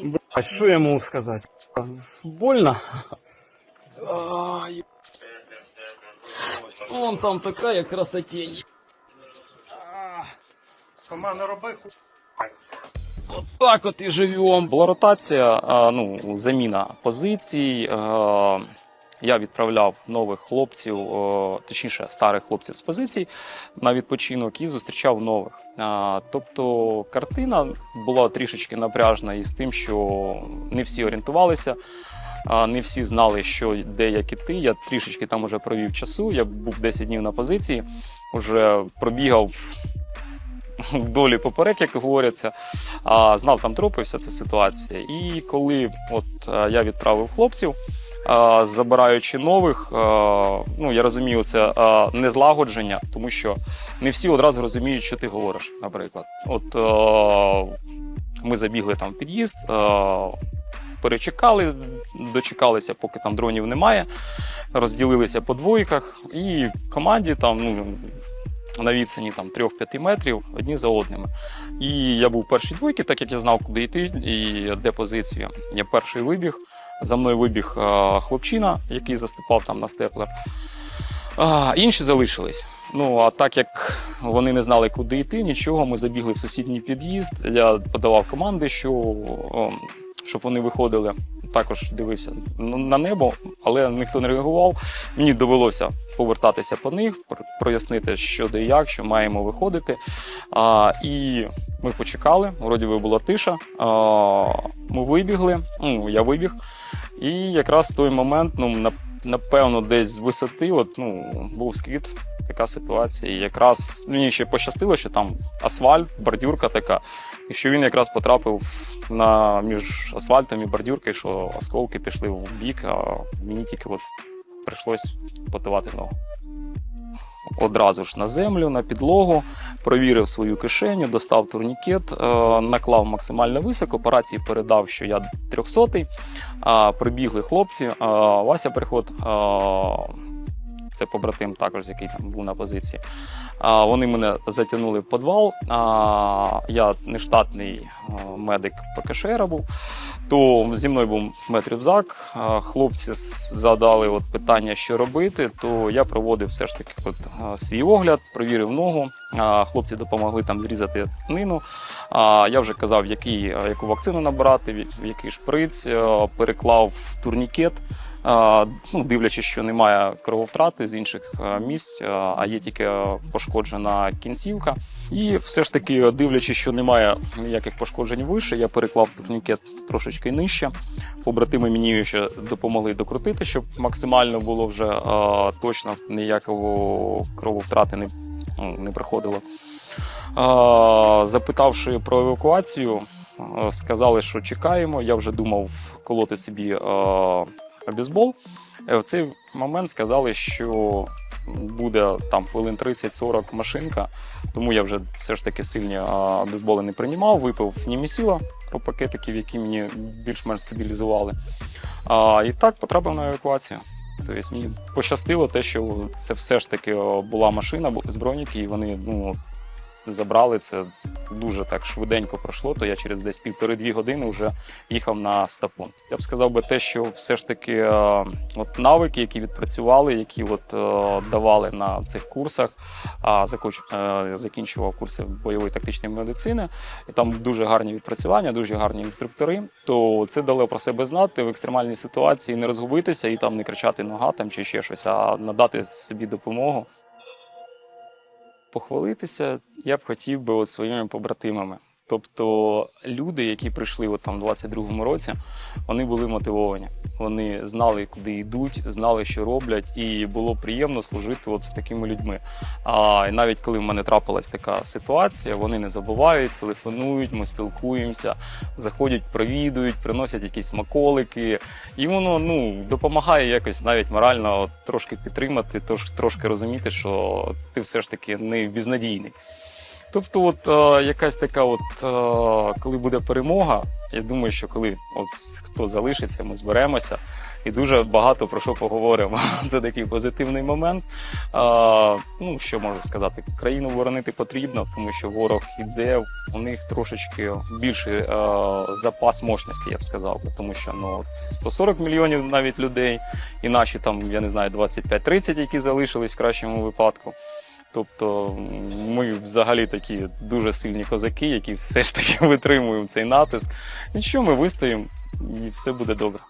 Блядь, що я можу сказати? Больно? Ай. Вон там такая красотень. Сама не роби ху. От так от і живем. Була ротація, а, ну, заміна позицій. е, Я відправляв нових хлопців, точніше, старих хлопців з позицій на відпочинок і зустрічав нових. Тобто картина була трішечки напряжна із тим, що не всі орієнтувалися, не всі знали, що де як іти. Я трішечки там уже провів часу. Я був 10 днів на позиції, вже пробігав вдолі поперек, як говоряться, знав там тропи, вся ця ситуація. І коли от е, я відправив хлопців, забираючи нових, ну я розумію, це незлагодження, тому що не всі одразу розуміють, що ти говориш, наприклад. От ми забігли там в під'їзд. Перечекали, дочекалися, поки там дронів немає, розділилися по двойках, і команді там ну, на відстані там 3-5 метрів одні за одними. І я був першій двойці, так як я знав, куди йти і де позиція. Я перший вибіг. За мною вибіг е, хлопчина, який заступав там на степлер. Інші залишились. Ну а так як вони не знали, куди йти, нічого, ми забігли в сусідній під'їзд. Я подавав команди, що, щоб вони виходили. Також дивився на небо, але ніхто не реагував. Мені довелося повертатися по них, пр- прояснити, що де і як, що маємо виходити. А, і ми почекали, вроді би була тиша. Ми вибігли, ну, я вибіг. І якраз в той момент, ну, напевно, десь з висоти, от, ну, був скид, така ситуація. І якраз мені ще пощастило, що там асфальт, бордюрка така, і що він якраз потрапив на, між асфальтом і бордюркою, що осколки пішли в бік, а мені тільки от прийшлось потивати ногу. Одразу ж на землю, на підлогу, провірив свою кишеню, достав турнікет, е, наклав максимально високо, по рації передав, що я 300-й. Прибігли хлопці, Вася приход, це побратим також, який там був на позиції. А, Вони мене затягнули в підвал. А, Я нештатний е, медик ПКШР був. То зі мною був медрюкзак. Хлопці задали от питання, що робити. То я проводив все ж таки от, свій огляд, провірив ногу. Хлопці допомогли там зрізати тканину. Я вже казав, який, е, яку вакцину набирати, який шприц, е, переклав в турнікет. А, Ну, дивлячись, що немає крововтрати з інших е, місць, е, а є тільки пошкоджена кінцівка. І все ж таки, дивлячись, що немає ніяких пошкоджень вище, я переклав турнікет трошечки нижче. Побратими мені ще допомогли докрутити, щоб максимально було вже е, точно ніякого крововтрати не, ну, не приходило. Е, Запитавши про евакуацію, сказали, що чекаємо. Я вже думав колоти собі е, бейсбол. Е, В цей момент сказали, що буде там хвилин 30-40 машинка, тому я вже все ж таки сильні бейсболи не приймав, випив німісіла про пакетиків, які мені більш-менш стабілізували. А, і так потрапив на евакуацію. Тобто мені пощастило те, що це все ж таки була машина бу- з і вони ну, забрали це дуже так швиденько пройшло, то я через десь півтори-дві години вже їхав на стапон. Я б сказав би те, що все ж таки е, от навики, які відпрацювали, які от е, давали на цих курсах, а е, закінчував курси бойової тактичної медицини, і там дуже гарні відпрацювання, дуже гарні інструктори. То це дало про себе знати в екстремальній ситуації, не розгубитися і там не кричати нога там чи ще щось, а надати собі допомогу. Похвалитися я б хотів би от своїми побратимами. Тобто люди, які прийшли от там в 22-му році, вони були мотивовані. Вони знали, куди йдуть, знали, що роблять, і було приємно служити от з такими людьми. А навіть коли в мене трапилась така ситуація, вони не забувають, телефонують, ми спілкуємося, заходять, провідують, приносять якісь смаколики. І воно ну допомагає якось навіть морально от, трошки підтримати, трошки розуміти, що ти все ж таки не безнадійний. Тобто, от е, якась така, от е, коли буде перемога, я думаю, що коли от хто залишиться, ми зберемося і дуже багато про що поговоримо. Це такий позитивний момент. Е, ну, що можу сказати, країну боронити потрібно, тому що ворог іде, у них трошечки більший е, запас мощності, я б сказав, тому що ну, от 140 мільйонів навіть людей, і наші там, я не знаю, 25-30, які залишились в кращому випадку. Тобто ми взагалі такі дуже сильні козаки, які все ж таки витримуємо цей натиск. Що ми вистоїмо, і все буде добре.